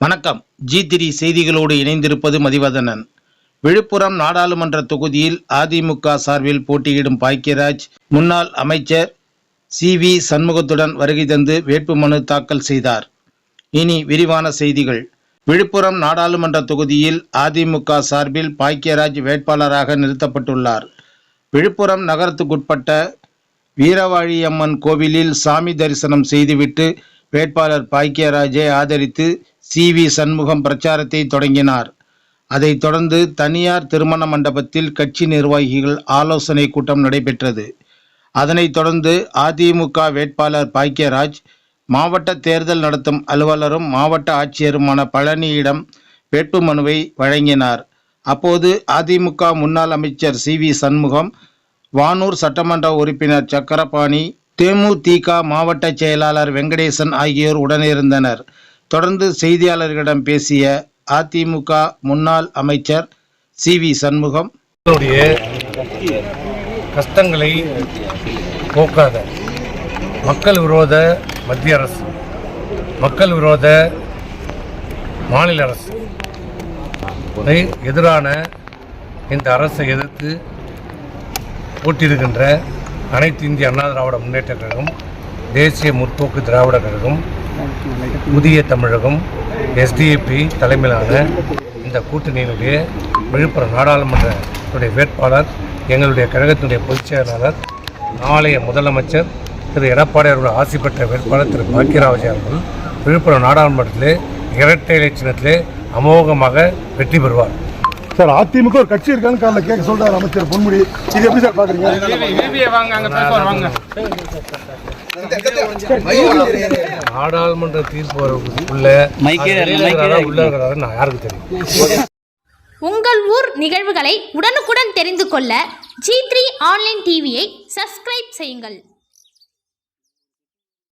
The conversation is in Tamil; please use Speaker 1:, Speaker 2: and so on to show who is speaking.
Speaker 1: வணக்கம். ஜி திரி செய்திகளோடு இணைந்திருப்பது மதிவதனன். விழுப்புரம் நாடாளுமன்ற தொகுதியில் அதிமுக சார்பில் போட்டியிடும் பாக்கியராஜ் முன்னாள் அமைச்சர் சி வி சண்முகத்துடன் வருகை தந்து வேட்புமனு தாக்கல் செய்தார். இனி விரிவான செய்திகள். விழுப்புரம் நாடாளுமன்ற தொகுதியில் அதிமுக சார்பில் பாக்கியராஜ் வேட்பாளராக நிறுத்தப்பட்டுள்ளார். விழுப்புரம் நகரத்துக்குட்பட்ட வீரவாழியம்மன் கோவிலில் சாமி தரிசனம் செய்துவிட்டு வேட்பாளர் பாக்கியராஜை ஆதரித்து சி. வி. சண்முகம் பிரச்சாரத்தை தொடங்கினார். அதைத் தொடர்ந்து தனியார் திருமண மண்டபத்தில் கட்சி நிர்வாகிகள் ஆலோசனை கூட்டம் நடைபெற்றது. அதனைத் தொடர்ந்து அதிமுக வேட்பாளர் பாக்கியராஜ் மாவட்ட தேர்தல் நடத்தும் அலுவலரும் மாவட்ட ஆட்சியருமான பழனியிடம் வேட்புமனுவை வழங்கினார். அப்போது அதிமுக முன்னாள் அமைச்சர் சி. வி. சண்முகம் வானூர் சட்டமன்ற உறுப்பினர் சக்கரபாணி தேமுதிக மாவட்ட செயலாளர் வெங்கடேசன் ஆகியோர் உடனிருந்தனர். தொடர்ந்து செய்தியாளர்களிடம் பேசிய அதிமுக முன்னாள் அமைச்சர் சி வி சண்முகம்.
Speaker 2: கஷ்டங்களை போக்காத மக்கள் விரோத மத்திய அரசு மக்கள் விரோத மாநில அரசு எதிரான இந்த அரசை எதிர்த்து போட்டியிடுகின்ற அனைத்து இந்திய அண்ணா திராவிட முன்னேற்ற கழகம் தேசிய முற்போக்கு திராவிட கழகம் புதிய தமிழகம் எஸ்டிஏபி தலைமையிலான இந்த கூட்டணியினுடைய விழுப்புரம் நாடாளுமன்றத்துடைய வேட்பாளர் எங்களுடைய கழகத்தினுடைய பொதுச் செயலாளர் நாளைய முதலமைச்சர் திரு எடப்பாடி அவர்கள் ஆசி பெற்ற வேட்பாளர் திரு பாக்கியராஜ் அவர்கள் விழுப்புரம் நாடாளுமன்றத்திலே இரட்டை இலட்சணத்திலே அமோகமாக வெற்றி பெறுவார்.
Speaker 3: சார் அதிமுக ஒரு கட்சி இருக்கான்னு காலைல கேட்க சொல்றாரு அமைச்சர் பொன்முடி. இது எப்படி சார் பாக்குறீங்க?
Speaker 2: நாடாளுமன்ற தீர்ப்பு உள்ள நான் யாருக்கு தெரியும்?
Speaker 4: உங்கள் ஊர் நிகழ்வுகளை உடனுக்குடன் தெரிந்து கொள்ள ஜி த்ரீ ஆன்லைன் டிவியை சப்ஸ்கிரைப் செய்யுங்கள்.